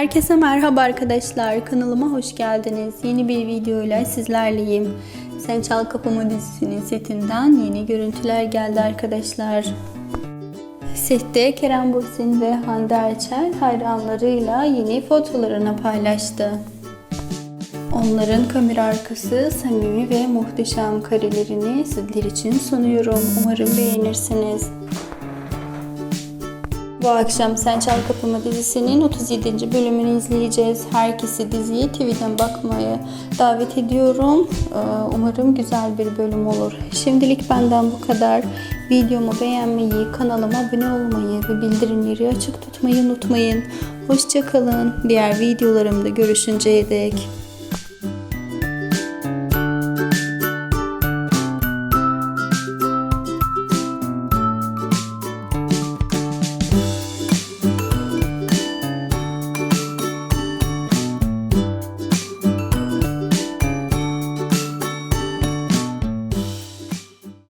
Herkese merhaba arkadaşlar. Kanalıma hoş geldiniz. Yeni bir videoyla sizlerleyim. Sen Çal Kapımı dizisinin setinden yeni görüntüler geldi arkadaşlar. Sette Kerem Bürsin ve Hande Erçel hayranlarıyla yeni fotolarını paylaştı. Onların kamera arkası samimi ve muhteşem karelerini sizler için sunuyorum. Umarım beğenirsiniz. Bu akşam Sen Çal Kapımı dizisinin 37. bölümünü izleyeceğiz. Herkesi diziyi TV'den bakmaya davet ediyorum. Ee, Umarım güzel bir bölüm olur. Şimdilik benden bu kadar. Videomu beğenmeyi, kanalıma abone olmayı ve bildirimleri açık tutmayı unutmayın. Hoşçakalın. Diğer videolarımda görüşünceye dek.